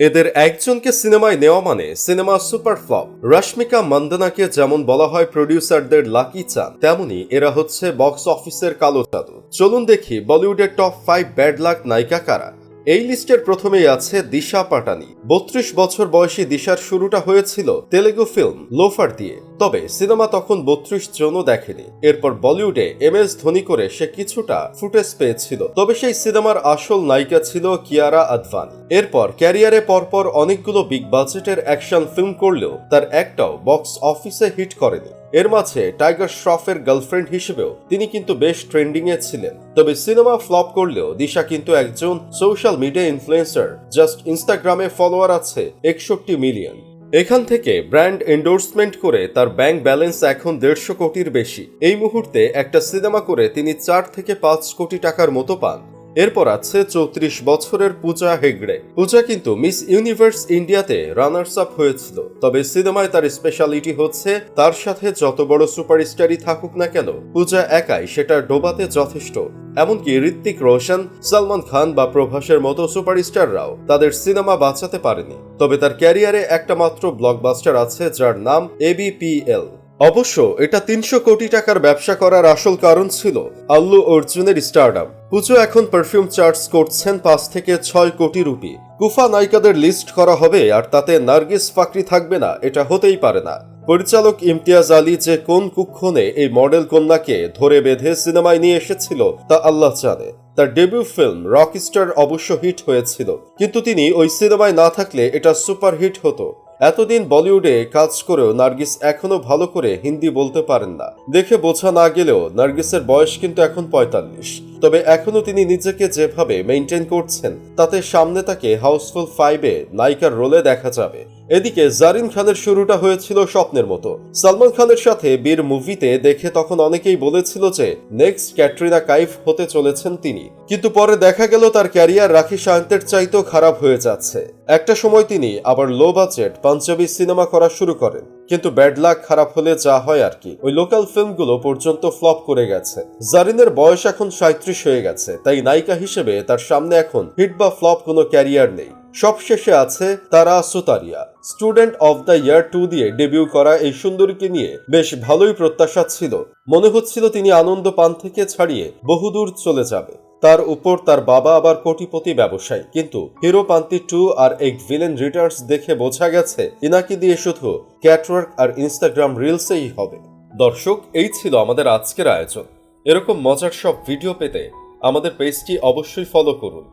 এদের একজনকে সিনেমায় নেওয়া মানে সিনেমা সুপার ফ্লপ। রশ্মিকা মন্দনাকে যেমন বলা হয় প্রডিউসারদের লাকি চান, তেমনি এরা হচ্ছে বক্স অফিসের কালো জাদু। চলুন দেখি বলিউডের টপ ফাইভ ব্যাড লাক নায়িকা কারা। এই লিস্টের প্রথমেই আছে দিশা পাটানি। বত্রিশ বছর বয়সী দিশার শুরুটা হয়েছিল তেলেগু ফিল্ম লোফার দিয়ে। তবে সিনেমা তখন বত্রিশ জনও দেখেনি। এরপর বলিউডে এম এস ধোনি করে সে কিছুটা ফুটেজ পেয়েছিল। তবে সেই সিনেমার আসল নায়িকা ছিল কিয়ারা আদভানি। এরপর ক্যারিয়ারে পরপর অনেকগুলো বিগ বাজেটের অ্যাকশন ফিল্ম করলেও তার একটাও বক্স অফিসে হিট করেনি। এর মাঝে টাইগার শ্রফের গার্লফ্রেন্ড হিসেবেও তিনি কিন্তু বেশ ট্রেন্ডিং এ ছিলেন। তবে সিনেমা ফ্লপ করলেও দিশা কিন্তু একজন সোশ্যাল মিডিয়া ইনফ্লুয়েন্সার। জাস্ট ইনস্টাগ্রামে ফলোয়ার আছে একষট্টি মিলিয়ন। এখান থেকে ব্র্যান্ড এন্ডোর্সমেন্ট করে তার ব্যাংক ব্যালেন্স এখন দেড়শো কোটির বেশি। এই মুহূর্তে একটা সিনেমা করে তিনি চার থেকে পাঁচ কোটি টাকার মতো পান। এরপর আছে চৌত্রিশ বছরের পূজা হেগড়ে। পূজা কিন্তু মিস ইউনিভার্স ইন্ডিয়াতে রানার্স আপ হয়েছিল। তবে সিনেমায় তার স্পেশালিটি হচ্ছে, তার সাথে যত বড় সুপারস্টারই থাকুক না কেন, পূজা একাই সেটা ডোবাতে যথেষ্ট। এমনকি ঋত্বিক রোশন, সালমান খান বা প্রভাসের মতো সুপারস্টাররাও তাদের সিনেমা বাঁচাতে পারেনি। তবে তার ক্যারিয়ারে একটা মাত্র ব্লকবাস্টার আছে যার নাম এবিপিএল অবশ্য এটা তিনশো কোটি টাকার ব্যবসা করার আসল কারণ ছিল আল্লু অর্জুনের স্টারডাম। পুজো এখন পারফিউম চার্জ করছেন পাঁচ থেকে ছয় কোটি রুপি। কুফা নায়িকাদের লিস্ট করা হবে আর তাতে নার্গিস ফাকরি থাকবে না, এটা হতেই পারে না। পরিচালক ইমতিয়াজ আলী যে কোন কুক্ষণে এই মডেল কন্যাকে ধরে বেঁধে সিনেমায় নিয়ে এসেছিল তা আল্লাহ জানে। তার ডেবিউ ফিল্ম রকস্টার অবশ্য হিট হয়েছিল। কিন্তু তিনি ওই সিনেমায় না থাকলে এটা সুপার হিট হতো। এতদিন বলিউডে কাজ করেও নার্গিস এখনও ভালো করে হিন্দি বলতে পারেন না। দেখে বোঝা না গেলেও নার্গিসের বয়স কিন্তু এখন পঁয়তাল্লিশ। তবে এখনও তিনি নিজেকে যেভাবে মেনটেন করছেন, তাতে সামনে তাকে হাউসফুল ফাইভে নায়িকার রোলে দেখা যাবে। এদিকে জারিন খানের শুরুটা হয়েছিল স্বপ্নের মতো। সালমান খানের সাথে বীর মুভিতে দেখে তখন অনেকেই বলেছিল যে নেক্সট ক্যাটরিনা কাইফ হতে চলেছেন তিনি। কিন্তু পরে দেখা গেল তার ক্যারিয়ার রাখি সায়ন্তের চাইতেও খারাপ হয়ে যাচ্ছে। একটা সময় তিনি আবার লো বাজেট পাঞ্জাবি সিনেমা করা শুরু করেন। কিন্তু ব্যাড লাক খারাপ হলে যা হয় আর কি। ওই লোকাল ফিল্মগুলো পর্যন্ত ফ্লপ করে গেছে। জারিনের বয়স এখন সাঁত্রিশ হয়ে গেছে, তাই নায়িকা হিসেবে তার সামনে এখন হিট বা ফ্লপ কোনো ক্যারিয়ার নেই। সবশেষে আছে Tara Sutaria student of the year two দিয়ে ডেবিউ করা এই সুন্দরীকে নিয়ে বেশ ভালোই প্রত্যাশা ছিল। মনে হচ্ছিল তিনি আনন্দ পান থেকে ছাড়িয়ে বহুদূর চলে যাবে। তার উপর তার বাবা আবার কোটিপতি ব্যবসায়ী। কিন্তু হিরো পান্তি টু আর এক ভিলেন রিটার্স দেখে বোঝা গেছে, ইনাকি দিয়ে শুধু ক্যাটওয়ার্ক আর ইনস্টাগ্রাম রিলসেই হবে। দর্শক, এই ছিল আমাদের আজকের আয়োজন। এরকম মজার সব ভিডিও পেতে আমাদের পেজটি অবশ্যই ফলো করুন।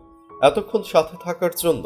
এতক্ষণ সাথে থাকার জন্য